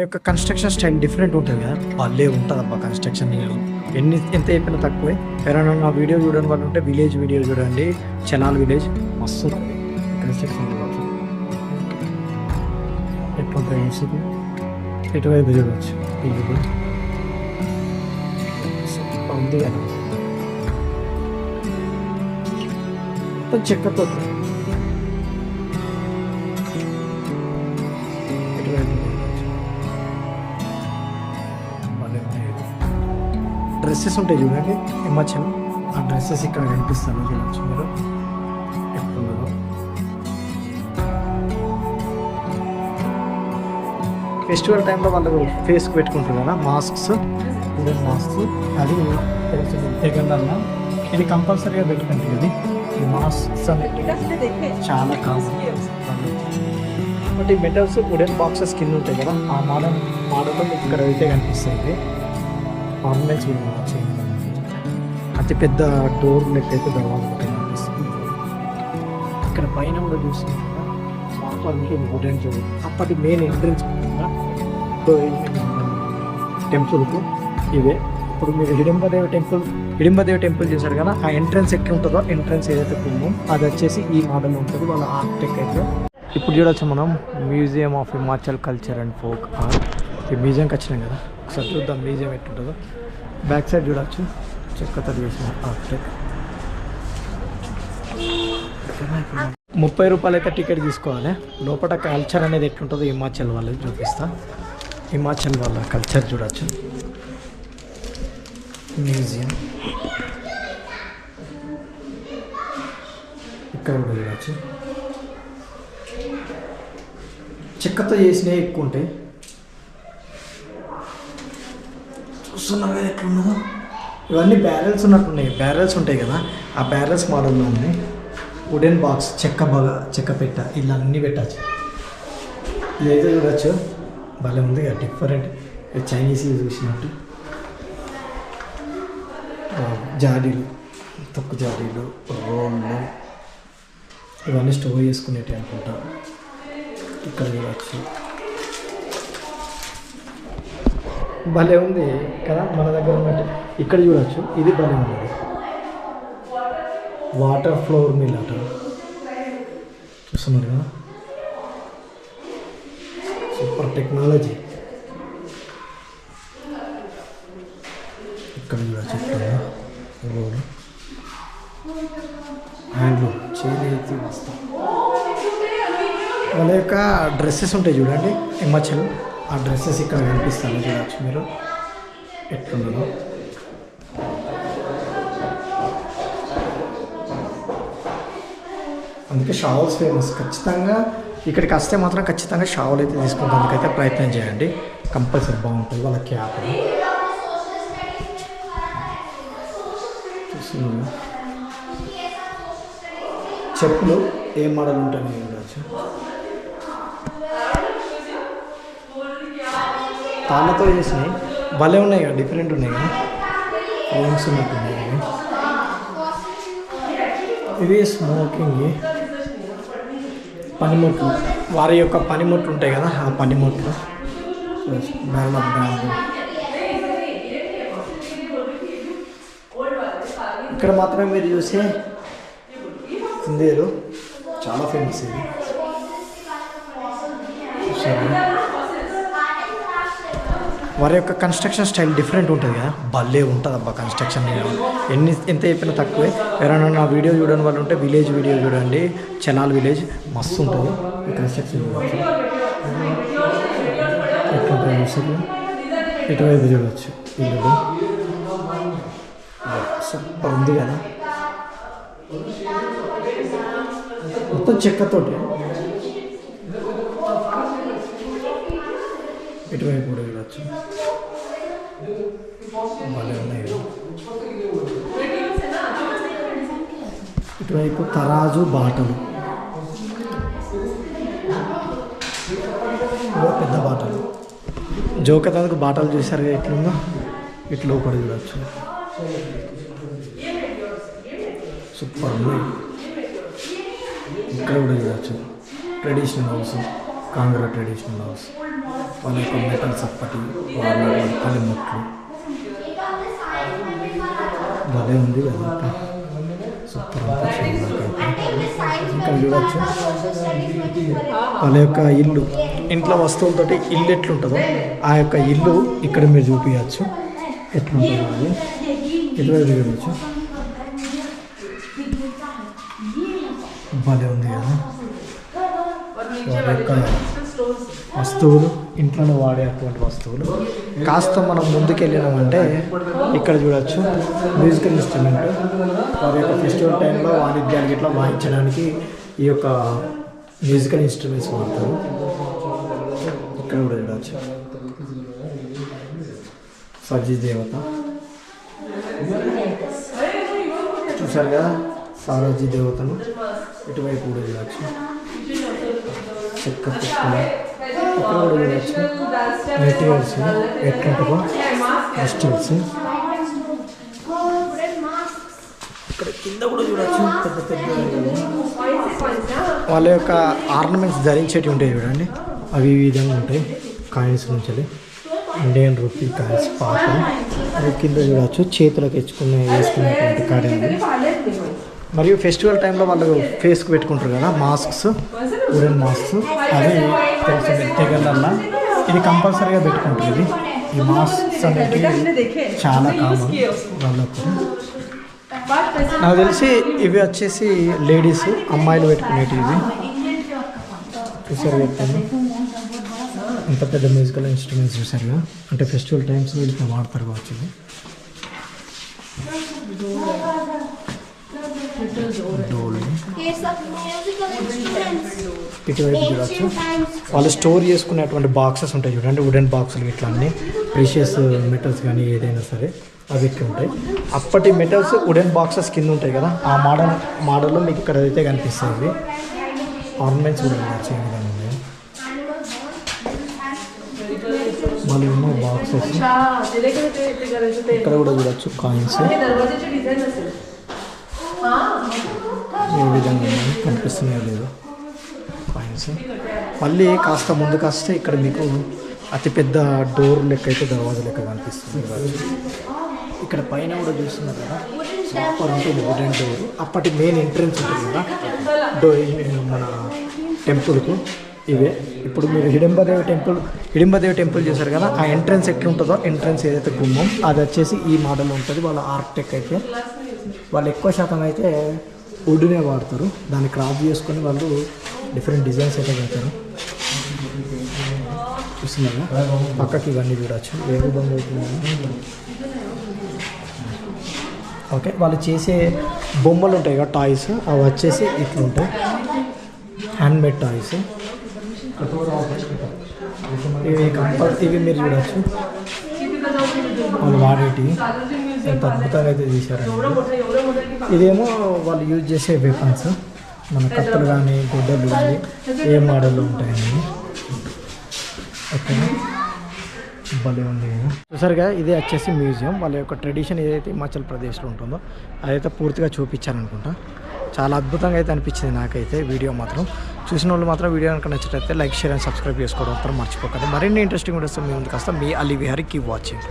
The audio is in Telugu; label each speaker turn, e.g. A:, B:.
A: యొక్క కన్స్ట్రక్షన్ స్టైల్ డిఫరెంట్ ఉంటుంది కదా? వాళ్ళే ఉంటుంది అబ్బా కన్స్ట్రక్షన్ ఎన్ని ఎంత చెప్పినా తక్కువే. ఎవరైనా నా వీడియో చూడని వాళ్ళు ఉంటే విలేజ్ వీడియో చూడండి. చెనాల్ విలేజ్ మస్తు కన్స్ట్రక్షన్ ఎట్లుంటుంది ఎటువైపు చూడవచ్చు ఇల్లు ఉంది కదా. చెక్కతో డ్రెస్సెస్ ఉంటాయి చూడండి. హిమాచల్ ఆ డ్రెస్సెస్ ఇక్కడ కనిపిస్తాను చూడవచ్చు మీరు ఎట్లున్నదో ఫెస్టివల్ టైంలో వాళ్ళు ఫేస్కి పెట్టుకుంటారు కదా మాస్క్స్ ఇదే మాస్క్ అది తెగందన్న ఇది కంపల్సరీగా పెట్టుకుంటుంది ఇది ఈ మాస్క్స్ అనేవి చాలా కామన్ బట్ ఈ మెటల్స్ వుడెన్ బాక్సెస్ కింద ఉంటాయి కదా ఆ మోడల్ మోడల్లో మీకు ఇక్కడ అయితే కనిపిస్తుంది. ఆర్నమెంట్స్ కూడా అతి పెద్ద డోర్ నెట్ అయితే దర్వాజా ఇక్కడ పైన కూడా చూస్తే వుడెన్ అప్పటి మెయిన్ ఎంట్రెన్స్ టెంపుల్కు ఇవే ఇప్పుడు మీరు హిడింబదేవి టెంపుల్ హిడింబదేవి టెంపుల్ చేశారు కదా ఆ ఎంట్రన్స్ ఎక్కడ ఉంటుందో ఎంట్రన్స్ ఏదైతే ఉందో అది వచ్చేసి ఈ మోడల్ ఉంటుంది వాళ్ళ ఆర్కిటెక్ట్ అయితే. ఇప్పుడు చూడొచ్చు మనం museum of Himachal culture and folk art ఈ మ్యూజియంకి వచ్చినాం కదా ఒకసారి చూద్దాం మ్యూజియం ఎట్టుంటుందో బ్యాక్ సైడ్ చూడవచ్చు చెక్కతో చేసిన ఆర్కిటెక్ట్ ముప్పై రూపాయలు అయితే టికెట్ తీసుకోవాలి. లోపల కల్చర్ అనేది ఎట్లుంటుందో హిమాచల్ వాళ్ళది చూపిస్తా. హిమాచల్ వాళ్ళ కల్చర్ చూడొచ్చు. మ్యూజియం. ఇక్కడ కూడా చూడొచ్చు. చెక్కతో చేసినవి ఎక్కువ ఉంటాయి. చూస్తున్నారు కదా ఎట్లున్నదో ఇవన్నీ బ్యారెల్స్ ఉన్నట్టున్నాయి. బ్యారెల్స్ ఉంటాయి కదా ఆ బ్యారెల్స్ మోడల్లో ఉన్నాయి వుడెన్ బాక్స్ చెక్క బాగా చెక్క పెట్ట ఇలా అన్నీ పెట్టచ్చు. ఇదైతే చూడొచ్చు. భలే ఉంది కదా డిఫరెంట్ చైనీస్ చూసినట్టు. జాడీలు తొక్కు జాడీలు రోళ్ళు. ఇవన్నీ స్టోర్ చేసుకునేటి అనుకుంటా. ఇక్కడ చూడవచ్చు భలే ఉంది కదా మన దగ్గర ఉన్నట్టు. ఇక్కడ చూడొచ్చు ఇది భలే ఉంది. వాటర్ ఫ్లోర్ మిల్ అట. చూస్తున్నారు కదా? సూపర్ టెక్నాలజీ ఇక్కడ చూడవచ్చు ఇక్కడ హ్యాండ్లూమ్ చేతి వస్తాం. వాళ్ళ యొక్క డ్రెస్సెస్ ఉంటాయి చూడండి హిమాచల్. ఆ డ్రెస్సెస్ ఇక్కడ కనిపిస్తాను చూడవచ్చు మీరు ఎట్లుందో. అందుకే షావల్స్ ఫేమస్ ఖచ్చితంగా ఇక్కడికి వస్తే మాత్రం ఖచ్చితంగా షావల్ అయితే తీసుకుంటానికి అయితే ప్రయత్నం చేయండి. కంపల్సరీ బాగుంటుంది వాళ్ళ క్యాప్. చెప్పులు ఏ మోడల్ ఉంటాయి? నేను తాళ్ళతో చేసినాయి భలే ఉన్నాయి కదా డిఫరెంట్ ఉన్నాయి కదా. రూమ్స్ ఉన్నట్టున్నాయి ఇవి. స్మోకింగ్ పనిముట్లు. వారి యొక్క పనిముట్లు ఉంటాయి కదా ఆ పనిముట్లు. ఆఫ్ ఇక్కడ మాత్రమే మీరు చూసే కుందేలు. చాలా ఫేమస్ ఇది వారి యొక్క కన్స్ట్రక్షన్ స్టైల్ డిఫరెంట్ ఉంటుంది కదా. భలే ఉంటుంది అబ్బా కన్స్ట్రక్షన్ ఎన్ని ఎంత చెప్పినా తక్కువే. ఎవరైనా నా వీడియో చూడని వల్ల ఉంటే విలేజ్ వీడియో చూడండి. చెనాల్ విలేజ్ మస్తు ఉంటుంది. ఈ కన్స్ట్రక్షన్ చూడవచ్చు ఇటువైపు చూడవచ్చు ఇల్లు సూపర్ ఉంది కదా. మొత్తం చెక్కతోటి. ఇటువైపు కూడా వెళ్ళచ్చు. భలే ఉన్నాయి. ఇటువైపు తరాజు బాటలు. పెద్ద బాటలు. జోకతానికి బాటలు చూసారు ఎట్లుందో? ఇట్లా కూడా చూడవచ్చు సూపర్ ఉన్నాయి. ఇక్కడ కూడా చూడవచ్చు traditional house Kangra traditional house. వాళ్ళ యొక్క మెటల్స్ అప్పటి వాళ్ళ పనిముట్లు భలే ఉంది అదంతా. సూపర్ ఇంకా చూడొచ్చు వాళ్ళ యొక్క ఇల్లు. ఇంట్లో వస్తువులతోటి ఇల్లు ఎట్లుంటుందో ఆ యొక్క ఇల్లు ఇక్కడ మీరు చూపించచ్చు ఎట్లుంటుందో అది. ఇటువైపు చూడవచ్చు భలే ఉంది కదా. వాళ్ళ యొక్క వస్తువులు ఇంట్లోనే వాడే అటువంటి వస్తువులు. కాస్త మనం ముందుకెళ్ళినామంటే ఇక్కడ చూడొచ్చు మ్యూజికల్ ఇన్స్ట్రుమెంట్ వారి యొక్క ఫెస్టివల్ టైంలో వాణిజ్యాన్ని ఇట్లా వాయించడానికి ఈ యొక్క మ్యూజికల్ ఇన్స్ట్రుమెంట్స్ వాడతారు. ఇక్కడ కూడా చూడవచ్చు సజ్జి దేవత. చూసారు కదా? సారజీ దేవతను. ఇటువైపు కూడా చూడవచ్చు చెక్క పుక్కలు ఇక్కడ కూడా చూడవచ్చు మెటీరియల్స్ ఎట్లుంటుందో క్రిస్టల్స్ ఇక్కడ కింద కూడా చూడవచ్చు పెద్ద పెద్ద వాళ్ళ యొక్క ఆర్నమెంట్స్ ధరించేటివి ఉంటాయి చూడండి. అవి ఈ విధంగా ఉంటాయి. కాయిన్స్ నుంచి. ఇండియన్ రూపీ కాయిన్స్ పాత. అవి కింద చూడవచ్చు చేతులకు ఎచ్చుకునే వేసుకునేటువంటి కార్యాలు. మరియు ఫెస్టివల్ టైంలో వాళ్ళు ఫేస్కి పెట్టుకుంటారు కదా మాస్క్స్ ఉడెన్ మాస్క్స్ అవి తెలిసింది తెగలల్లా ఇది కంపల్సరీగా పెట్టుకుంటారు ఇది. ఈ మాస్క్స్ అనేవి చాలా కామన్ వాళ్ళకు. నాకు తెలిసి ఇవి వచ్చేసి లేడీస్ అమ్మాయిలు పెట్టుకునేటివి చూసారు చెప్తాను ఇంత పెద్ద మ్యూజికల్ ఇన్స్ట్రుమెంట్స్ చూసారుగా అంటే ఫెస్టివల్ టైమ్స్ వీళ్ళకి వాడతారు కావచ్చు ఇటువైపు చూడవచ్చు. వాళ్ళు స్టోర్ చేసుకునేటువంటి బాక్సెస్ ఉంటాయి చూడండి వుడెన్ బాక్సులు ఇట్లా అన్ని ప్రీషియస్ మెటల్స్ కానీ ఏదైనా సరే అవి ఇక్కడ ఉంటాయి. అప్పటి మెటల్స్ వుడెన్ బాక్సెస్ కింద ఉంటాయి కదా ఆ మోడల్ మోడల్లో మీకు ఇక్కడ అయితే కనిపిస్తాయి ఇవి. ఆర్నమెంట్స్ కూడా విధంగా ఉన్నాయి. ఎన్నో బాక్సెస్ ఇక్కడ కూడా చూడొచ్చు కాయిన్స్ ఏ విధంగా కనిపిస్తున్నాయో లేదో. కాయిన్స్ మళ్ళీ కాస్త ముందు కాస్త ఇక్కడ మీకు అతిపెద్ద డోర్ లెక్క అయితే దర్వాజా లెక్క కనిపిస్తుంది. ఇక్కడ పైన కూడా చూస్తున్నారు కదా సూపర్ ఉంటుంది వుడెన్ డోర్ అప్పటి మెయిన్ ఎంట్రన్స్ ఉంటుంది కదా డోర్ మన టెంపుల్కు ఇవే. ఇప్పుడు మీరు హిడింబదేవి టెంపుల్ హిడింబదేవి టెంపుల్ చేశారు కదా ఆ ఎంట్రన్స్ ఎట్లుంటుందో ఎంట్రన్స్ ఏదైతే గుమ్మం అది వచ్చేసి ఈ మోడల్ ఉంటుంది వాళ్ళ ఆర్టెక్ అయితే. వాళ్ళు ఎక్కువ శాతం అయితే వుడ్నే వాడతారు. దాన్ని క్రాప్ చేసుకొని వాళ్ళు డిఫరెంట్ డిజైన్స్ అయితే పెడతారు. చూస్తున్నారా? పక్కకి ఇవన్నీ చూడొచ్చు. ఏ విధంగా అవుతున్నాయి. ఓకే వాళ్ళు చేసే బొమ్మలు ఉంటాయి కదా టాయ్స్. అవి వచ్చేసి ఇట్లుంటాయి. Handmade toys. ఇవి కంపల్ ఇవి మీరు చూడవచ్చు వాళ్ళు వాడేటివి. ఎంత అద్భుతంగా అయితే తీశారండి ఇదేమో వాళ్ళు యూజ్ చేసే వెపన్స్ మన కత్తులు కానీ గుడ్డలు కానీ ఏ మోడల్లో ఉంటాయండి. ఓకే భలే ఉంది. చూసారుగా ఇదే వచ్చేసి మ్యూజియం. వాళ్ళ యొక్క ట్రెడిషన్ ఏదైతే హిమాచల్ ప్రదేశ్లో ఉంటుందో అదైతే పూర్తిగా చూపించారనుకుంటా. చాలా అద్భుతంగా అయితే అనిపించింది నాకైతే వీడియో మాత్రం. చూసిన వాళ్ళు మాత్రం వీడియో కనుక నచ్చినట్లయితే లైక్ షేర్ అండ్ సబ్స్క్రైబ్ చేసుకోవడం మాత్రం మర్చిపోకండి. మరిన్ని ఇంట్రెస్టింగ్ వీడియోస్ మీ ముందుకు వస్తాం మీ అలీ విహారీ కీ వాచింగ్.